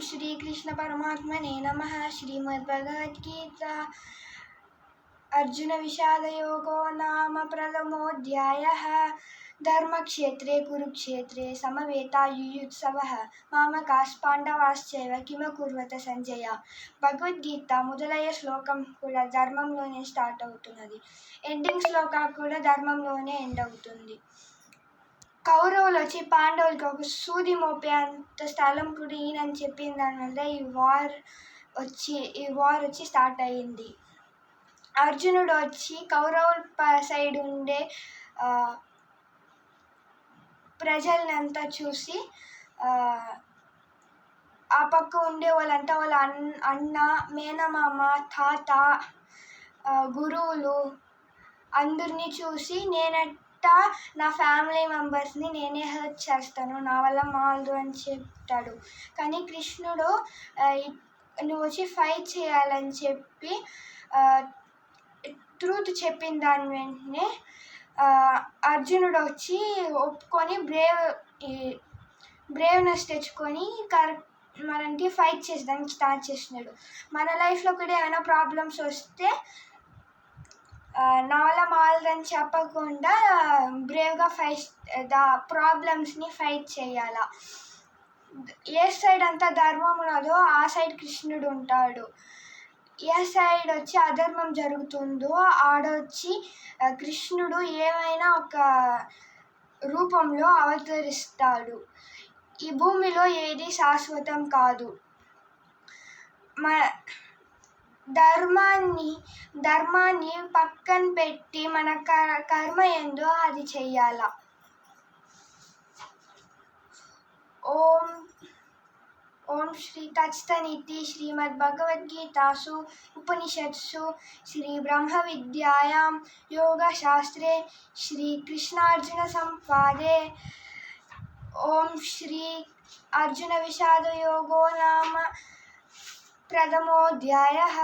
శ్రీకృష్ణ పరమాత్మనే నమ. శ్రీమద్భగవద్గీత అర్జున విషాదయోగో నామ ప్రథమోధ్యాయ ధర్మక్షేత్రే కురుక్షేత్రే సమవేతాయుయుత్సవ. మామకాస్ పాండవాశ్చైవ కిమకుర్వత సంజయ. భగవద్గీత మొదలయ్యే శ్లోకం కూడా ధర్మంలోనే స్టార్ట్ అవుతున్నది. ఎండింగ్ శ్లోకం కూడా ధర్మంలోనే ఎండ్ అవుతుంది. కౌరవులు వచ్చి పాండవులకి ఒక సూది మోపే అంత స్థలం కూడా ఈయనని చెప్పిన దానివల్ల ఈ వార్ వచ్చి ఈ వార్ వచ్చి స్టార్ట్ అయ్యింది. అర్జునుడు వచ్చి కౌరవుల సైడ్ ఉండే ఆ, ప్రజలనంతా చూసి ఆ, పక్క ఉండే వాళ్ళంతా వాళ్ళ అన్ అన్న మేనమామ తాత గురువులు అందరినీ చూసి నేనట్టా నా ఫ్యామిలీ మెంబర్స్ని నేనే హెల్ప్ చేస్తాను నా వల్ల మాలదు అని చెప్తాడు. కానీ కృష్ణుడు నువ్వు వచ్చి ఫైట్ చేయాలని చెప్పి ట్రూత్ చెప్పిన దాని వెంటనే అర్జునుడు వచ్చి ఒప్పుకొని బ్రేవ్ బ్రేవ్నెస్ తెచ్చుకొని కరెక్ట్ మనకి ఫైట్ చేసేదానికి స్టార్ట్ చేసినాడు. మన లైఫ్లో కూడా ఏమైనా ప్రాబ్లమ్స్ వస్తే నవల మాలని చెప్పకుండా బ్రేవ్గా ఫైట్ ద ప్రాబ్లమ్స్ని ఫైట్ చేయాల. ఏ సైడ్ అంతా ధర్మం ఉన్నదో ఆ సైడ్ కృష్ణుడు ఉంటాడు. ఏ సైడ్ వచ్చి అధర్మం జరుగుతుందో ఆడొచ్చి కృష్ణుడు ఏమైనా ఒక రూపంలో అవతరిస్తాడు. ఈ భూమిలో ఏది శాశ్వతం కాదు. మ ధర్మాన్ని ధర్మాన్ని పక్కన పెట్టి మన క- కర్మ ఏందో అది చెయ్యాల ఓం ఓం శ్రీ కచ్తనీతి శ్రీమద్ భగవద్గీతాసు ఉపనిషత్సు శ్రీ బ్రహ్మ విద్యాయాం యోగశాస్త్రే శ్రీకృష్ణార్జున సంపాదే. ఓం శ్రీ అర్జున విషాదయోగో నామ प्रथमोऽध्यायः।